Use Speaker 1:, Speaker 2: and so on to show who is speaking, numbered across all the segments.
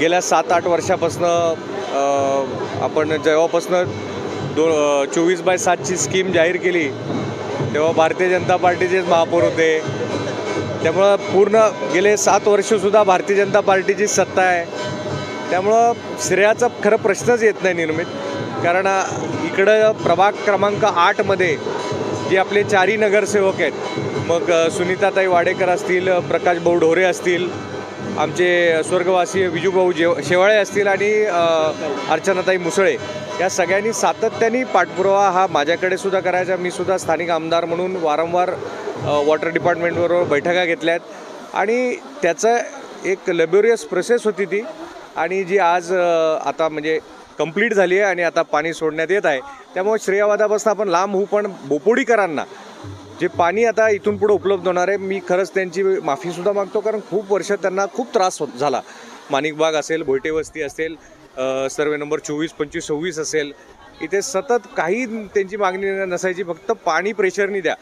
Speaker 1: गेल्या सात आठ वर्षापासनं आपण जेव्हापासनं दो चोवीस बाय सातची स्कीम जाहीर केली तेव्हा भारतीय जनता पार्टीचेच महापौर होते. त्यामुळं पूर्ण गेले सात वर्षसुद्धा भारतीय जनता पार्टीची सत्ता आहे. त्यामुळं श्रेयाचा खरं प्रश्नच येत नाही निर्मित. कारण इकडं प्रभाग क्रमांक आठमध्ये जे आपले चारही नगरसेवक आहेत मग सुनीताताई वाडेकर असतील प्रकाश भाऊ ढोरे असतील आमचे स्वर्गवासी विजूभाऊ जेव शेवाळे असतील आणि अर्चनाताई मुसळे या सगळ्यांनी सातत्याने पाठपुरावा हा माझ्याकडे सुद्धा करायचा. मी सुद्धा स्थानिक आमदार म्हणून वारंवार वॉटर डिपार्टमेंटबरोबर बैठका घेतल्यात. आणि त्याचं एक लेबोरियस प्रोसेस होती ती. आणि जी आज आता म्हणजे कंप्लीट झाली आहे आणि आता पाणी सोडण्यात येत आहे. त्यामुळे श्रेयवादापासून आपण लांब होऊ पण बोपोडीकरांना जे पाणी आता इथून पुढे उपलब्ध होणार आहे मी खरंच त्यांची माफीसुद्धा मागतो कारण खूप वर्ष त्यांना खूप त्रास होत झाला. माणिकबाग असेल भोयटे वस्ती असेल सर्वे नंबर चोवीस पंचवीस सव्वीस असेल इथे सतत काही त्यांची मागणी नसायची फक्त पाणी प्रेशरनी द्या.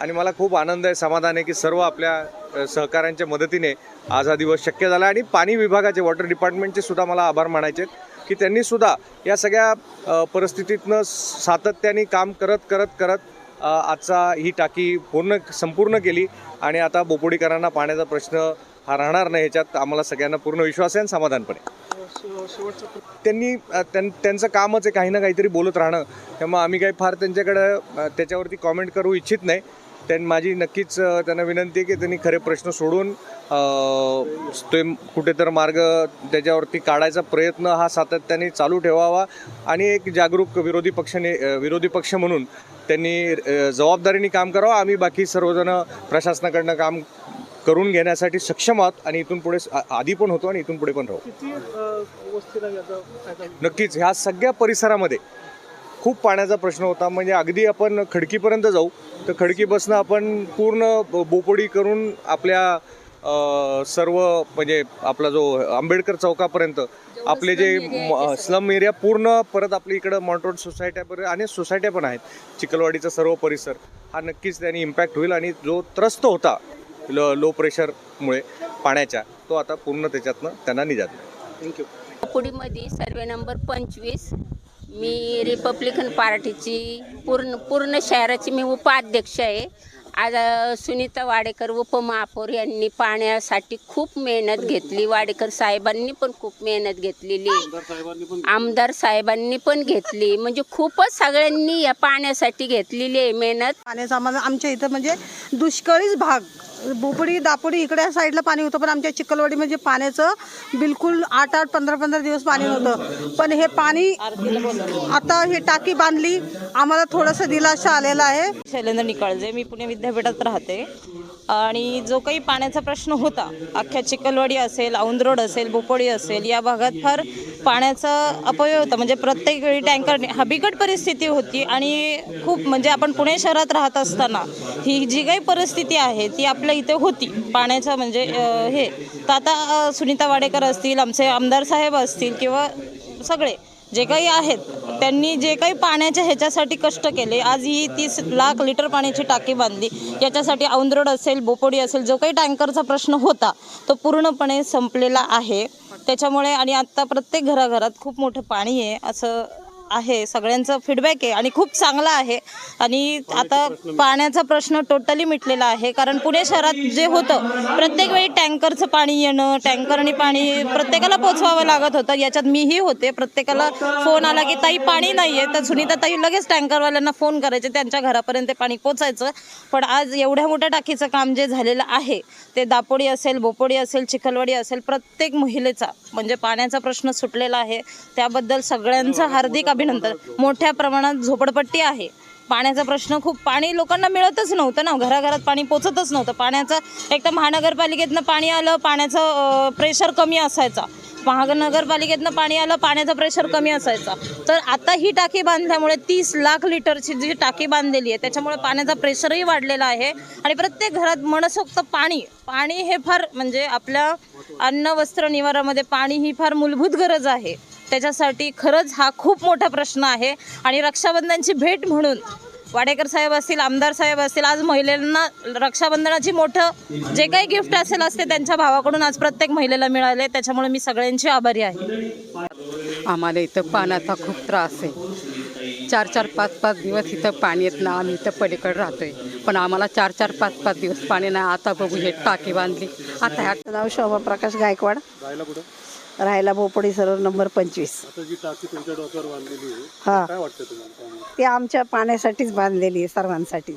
Speaker 1: आणि मला खूप आनंद आहे समाधान आहे की सर्व आपल्या सहकाऱ्यांच्या मदतीने आज हा दिवस शक्य झाला आणि पाणी विभागाचे वॉटर डिपार्टमेंटचे सुद्धा मला आभार मानायचे आहेत की त्यांनी सुद्धा या सगळ्या परिस्थितीतनं सातत्याने काम करत करत करत आजचा ही टाकी पूर्ण संपूर्ण केली आणि आता बोपोडीकरांना पाण्याचा प्रश्न हा राहणार नाही ह्याच्यात आम्हाला सगळ्यांना पूर्ण विश्वास आहे आणि समाधानपणे. त्यांनी त्यां त्यांचं कामच आहे काही ना काहीतरी बोलत राहणं. त्यामुळे आम्ही काही फार त्यांच्याकडं त्याच्यावरती कॉमेंट करू इच्छित नाही. त्यां माझी नक्कीच त्यांना विनंती आहे की त्यांनी खरे प्रश्न सोडून ते कुठे तर मार्ग त्याच्यावरती काढायचा प्रयत्न हा सातत्याने चालू ठेवावा. आणि एक जागरूक विरोधी पक्षाने विरोधी पक्ष म्हणून त्यांनी जबाबदारीने काम करावं. आम्ही बाकी सर्वजण प्रशासनाकडनं काम करून घेण्यासाठी सक्षम आहोत आणि इथून पुढे आधी पण होतो आणि इथून पुढे पण राहू? नक्कीच. ह्या सगळ्या परिसरामध्ये खूप पाण्याचा प्रश्न होता. म्हणजे अगदी आपण खडकीपर्यंत जाऊ तर खडकीपासून आपण पूर्ण बोपोडी करून आपल्या सर्व म्हणजे आपला जो आंबेडकर चौकापर्यंत आपले जे स्लम एरिया पूर्ण परत आपल्या इकडं मॉन्ट्रोड सोसायट्या पर्यंत अनेक सोसायट्या पण आहेत. चिखलवाडीचा सर्व परिसर हा नक्कीच त्याने इम्पॅक्ट होईल आणि जो त्रस्त होता लो लो प्रेशरमुळे पाण्याच्या तो आता पूर्ण त्याच्यातनं त्यांना निजात.
Speaker 2: थँक्यू
Speaker 3: पुडीमध्ये सर्वे नंबर पंचवीस. मी रिपब्लिकन पार्टीची पूर्ण पूर्ण शहराची मी उपाध्यक्ष आहे. आज सुनीता वाडेकर उपमहापौर यांनी पाण्यासाठी खूप मेहनत घेतली. वाडेकर साहेबांनी पण खूप मेहनत घेतलेली. आहे.
Speaker 2: आमदार साहेबांनी पण
Speaker 3: आमदार साहेबांनी पण घेतली. म्हणजे खूपच सगळ्यांनी या पाण्यासाठी घेतलेली आहे मेहनत.
Speaker 4: पाण्याचा आम्हाला आमच्या इथं म्हणजे दुष्काळीच भाग. बोपडी दापोडी इकड्या साईडला पाणी होतं पण आमच्या चिखलवाडी म्हणजे पाण्याचं बिलकुल आठ आठ पंधरा पंधरा दिवस पाणी नव्हतं पण हे पाणी आता हे टाकी बांधली आम्हाला थोडंसं दिलासा आलेला आहे.
Speaker 5: शैलेंद्र निकाळजे मी पुणे विद्यापीठात राहते. आणि जो काही पाण्याचा प्रश्न होता अख्ख्या चिखलवाडी असेल औंद रोड असेल बोपोडी असेल या भागात फार पाण्याचा अपव्यय होता. म्हणजे प्रत्येक वेळी टँकरने हा बिकट परिस्थिती होती आणि खूप म्हणजे आपण पुणे शहरात राहत असताना ही जी काही परिस्थिती आहे ती आपल्या इथे होती. पाण्याचा म्हणजे हे. तर आता सुनीता वाडेकर असतील आमचे आमदार साहेब असतील किंवा सगळे जे काही आहेत त्यांनी जे काही पाण्याच्या ह्याच्यासाठी कष्ट केले आज ही तीस लाख लिटर पाण्याची टाकी बांधली. याच्यासाठी औंदरोड असेल बोपोडी असेल जो काही टँकरचा प्रश्न होता तो पूर्णपणे संपलेला आहे. त्याच्यामुळे आणि आत्ता प्रत्येक घराघरात खूप मोठं पाणी आहे असं आहे सगळ्यांचं फीडबॅक आहे आणि खूप चांगला आहे. आणि आता पाण्याचा प्रश्न टोटली मिटलेला आहे. कारण पुणे शहरात जे होतं प्रत्येक वेळी टँकरचं पाणी येणं टँकरने पाणी प्रत्येकाला पोचवावं लागत होतं. याच्यात मीही होते. प्रत्येकाला फोन आला की ताई पाणी नाही आहे तर सुनीता ताई लगेच टँकरवाल्यांना फोन करायचे. त्यांच्या घरापर्यंत पाणी पोचायचं. पण आज एवढ्या मोठ्या टाकीचं काम जे झालेलं आहे ते दापोडी असेल बोपोडी असेल चिखलवाडी असेल प्रत्येक महिलेचा म्हणजे पाण्याचा प्रश्न सुटलेला आहे. त्याबद्दल सगळ्यांचं हार्दिक अभिनंदन. मोठ्या प्रमाणात झोपडपट्टी आहे. पाण्याचा प्रश्न खूप पाणी लोकांना मिळतच नव्हतं ना. घराघरात पाणी पोचतच नव्हतं. पाण्याचं एक तर महानगरपालिकेतनं पाणी आलं पाण्याचं प्रेशर कमी असायचा. महानगरपालिकेतनं पाणी आलं पाण्याचा प्रेशर कमी असायचा. तर आता ही टाकी बांधल्यामुळे तीस लाख लिटरची जी टाकी बांधलेली आहे त्याच्यामुळे पाण्याचा प्रेशरही वाढलेला आहे. आणि प्रत्येक घरात मनसोक्त पाणी पाणी हे फार म्हणजे आपल्या अन्न वस्त्र निवारामध्ये पाणी ही फार मूलभूत गरज आहे. त्याच्यासाठी खरंच हा खूप मोठा प्रश्न आहे. आणि रक्षाबंधनची भेट म्हणून वाडेकर साहेब असतील आमदार साहेब असतील आज महिलांना रक्षाबंधनाची मोठं जे काही गिफ्ट असेल असते त्यांच्या भावाकडून आज प्रत्येक महिलेला मिळाले. त्याच्यामुळे मी सगळ्यांची आभारी आहे.
Speaker 6: आम्हाला इथं पाण्याचा खूप त्रास आहे. चार चार पाच पाच दिवस इथं पाणी येत ना आम्ही इथं पलीकडे राहतोय. पण आम्हाला चार चार पाच पाच दिवस पाणी नाही. आता बघू हे टाकी बांधली. आता ह्या
Speaker 7: नाव शोभा प्रकाश गायकवाड.
Speaker 2: राहायला कुठं?
Speaker 7: राहायला भोपडी सरोवर नंबर पंचवीस.
Speaker 2: आहे
Speaker 7: हा.
Speaker 2: काय वाटतं तुम्हाला? त्यामुळे?
Speaker 7: ती आमच्या पाण्यासाठीच बांधलेली आहे सर्वांसाठी